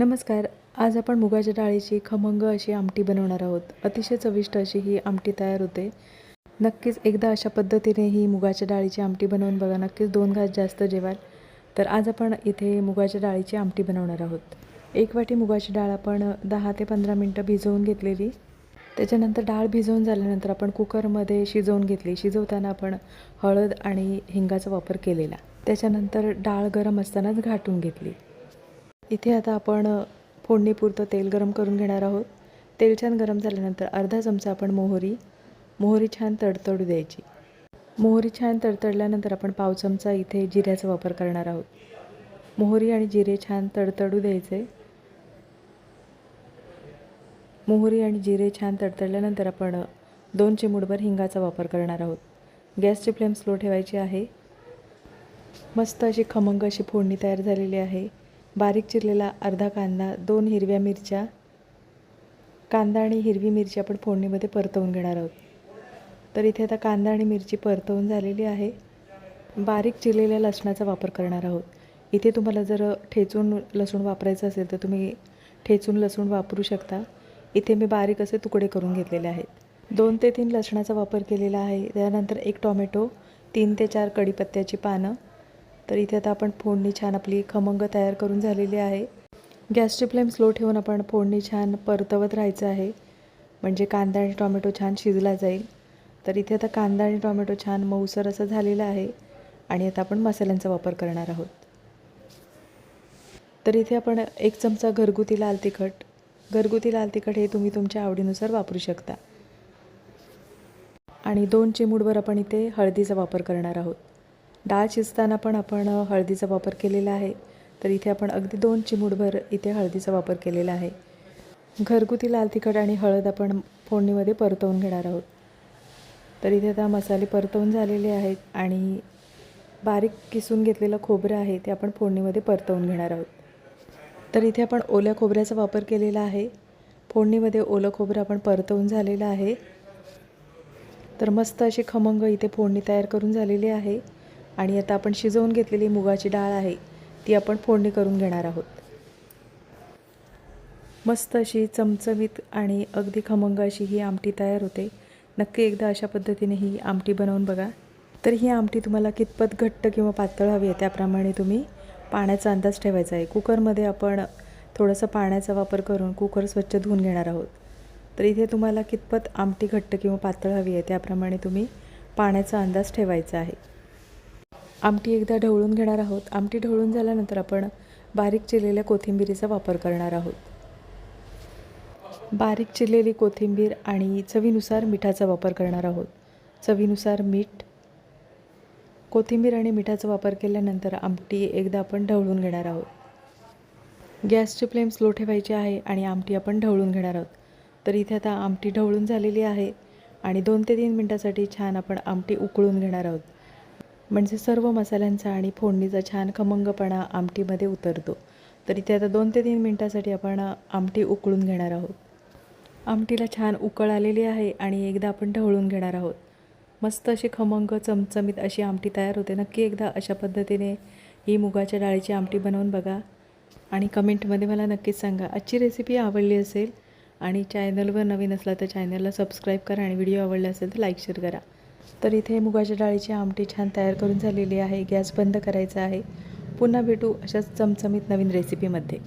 नमस्कार. आज आपण मुगाच्या डाळीची खमंग अशी आमटी बनवणार आहोत. अतिशय चविष्ट अशी ही आमटी तयार होते. नक्कीच एकदा अशा पद्धतीने ही मुगाच्या डाळीची आमटी बनवून बघा. नक्कीच दोन घास जास्त जेवाल. तर आज आपण इथे मुगाच्या डाळीची आमटी बनवणार आहोत. एक वाटी मुगाची डाळ आपण दहा ते पंधरा मिनटं भिजवून घेतलेली. त्याच्यानंतर डाळ भिजवून झाल्यानंतर आपण कुकरमध्ये शिजवून घेतली. शिजवताना आपण हळद आणि हिंगाचा वापर केलेला. त्याच्यानंतर डाळ गरम असतानाच घाटून घेतली. इथे आता आपण फोडणीपुरतं तेल गरम करून घेणार आहोत. तेल छान गरम झाल्यानंतर अर्धा चमचा आपण मोहरी मोहरी छान तडतडू द्यायची. मोहरी छान तडतडल्यानंतर आपण पाव चमचा इथे जिऱ्याचा वापर करणार आहोत. मोहरी आणि जिरे छान तडतडू द्यायचे. मोहरी आणि जिरे छान तडतडल्यानंतर आपण दोन चिमूटभर हिंगाचा वापर करणार आहोत. गॅसची फ्लेम स्लो ठेवायची आहे. मस्त अशी खमंग अशी फोडणी तयार झालेली आहे. बारीक चिरलेला अर्धा कांदा दोन हिरव्या मिरच्या कांदा आणि हिरवी मिरची आपण फोडणीमध्ये परतवून घेणार आहोत. तर इथे आता कांदा आणि मिरची परतवून झालेली आहे. बारीक चिरलेल्या लसणाचा वापर करणार आहोत. इथे तुम्हाला जर ठेचून लसूण वापरायचं असेल तर तुम्ही ठेचून लसूण वापरू शकता. इथे मी बारीक असे तुकडे करून घेतलेले आहेत. दोन ते तीन लसणाचा वापर केलेला आहे. त्यानंतर एक टॉमॅटो तीन ते चार कढीपत्त्याची पानं तर इथे आता आपण फोडणी छान आपली खमंग तयार करून झालेली आहे. गॅसची फ्लेम स्लो ठेवून आपण फोडणी छान परतवत राहायचं आहे. म्हणजे कांदा आणि टॉमॅटो छान शिजला जाईल. तर इथे आता कांदा आणि टॉमॅटो छान मऊसर असं झालेलं आहे आणि आता आपण मसाल्यांचा वापर करणार आहोत. तर इथे आपण एक चमचा घरगुती लाल तिखट. घरगुती लाल तिखट हे तुम्ही तुमच्या आवडीनुसार वापरू शकता. आणि दोन चिमूडभर आपण इथे हळदीचा वापर करणार आहोत. डाळ शिजताना पण आपण हळदीचा वापर केलेला आहे. तर इथे आपण अगदी दोन चिमूटभर इथे हळदीचा वापर केलेला आहे. घरगुती लाल तिखट आणि हळद आपण फोडणीमध्ये परतवून घेणार आहोत. तर इथे आता मसाले परतवून झालेले आहेत आणि बारीक किसून घेतलेलं खोबरं आहे ते आपण फोडणीमध्ये परतवून घेणार आहोत. तर इथे आपण ओल्या खोबऱ्याचा वापर केलेला आहे. फोडणीमध्ये ओलं खोबरं आपण परतवून झालेलं आहे. तर मस्त अशी खमंग इथे फोडणी तयार करून झालेली आहे. आणि आता आपण शिजवून घेतलेली मुगाची डाळ आहे ती आपण फोडणी करून घेणार आहोत. मस्त अशी चमचमीत आणि अगदी खमंग अशी ही आमटी तयार होते. नक्की एकदा अशा पद्धतीने ही आमटी बनवून बघा. तर ही आमटी तुम्हाला कितपत घट्ट किंवा पातळ हवी आहे त्याप्रमाणे तुम्ही पाण्याचा अंदाज ठेवायचा आहे. कुकरमध्ये आपण थोडंसं पाण्याचा वापर करून कुकर स्वच्छ धुवून घेणार आहोत. तर इथे तुम्हाला कितपत आमटी घट्ट किंवा पातळ हवी आहे त्याप्रमाणे तुम्ही पाण्याचा अंदाज ठेवायचा आहे. आमटी एकदा ढवळून घेणार आहोत. आमटी ढवळून झाल्यानंतर आपण बारीक चिरलेल्या कोथिंबीरीचा वापर करणार आहोत. बारीक चिरलेली कोथिंबीर आणि चवीनुसार मिठाचा वापर करणार आहोत. चवीनुसार मीठ कोथिंबीर आणि मिठाचा वापर केल्यानंतर आमटी एकदा आपण ढवळून घेणार आहोत. गॅसची फ्लेम स्लो ठेवायची आहे आणि आमटी आपण ढवळून घेणार आहोत. तर इथे आता आमटी ढवळून झालेली आहे आणि दोन ते तीन मिनटासाठी छान आपण आमटी उकळून घेणार आहोत. म्हणजे सर्व मसाल्यांचा आणि फोडणीचा छान खमंगपणा आमटीमध्ये उतरतो. तर इथे आता दोन ते तीन मिनटासाठी आपण आमटी उकळून घेणार आहोत. आमटीला छान उकळ आलेली आहे आणि एकदा आपण ढवळून घेणार आहोत. मस्त अशी खमंग चमचमीत अशी आमटी तयार होते. नक्की एकदा अशा पद्धतीने ही मुगाच्या डाळीची आमटी बनवून बघा. आणि कमेंटमध्ये मला नक्कीच सांगा आजची रेसिपी आवडली असेल? आणि चॅनलवर नवीन असला तर चॅनलला सबस्क्राईब करा आणि व्हिडिओ आवडला असेल तर लाईक शेअर करा. तर इथे मुगाच्या डाळीची आमटी छान तयार करून झालेली आहे. गॅस बंद करायचा आहे. पुन्हा भेटू अशाच चमचमीत नवीन रेसिपीमध्ये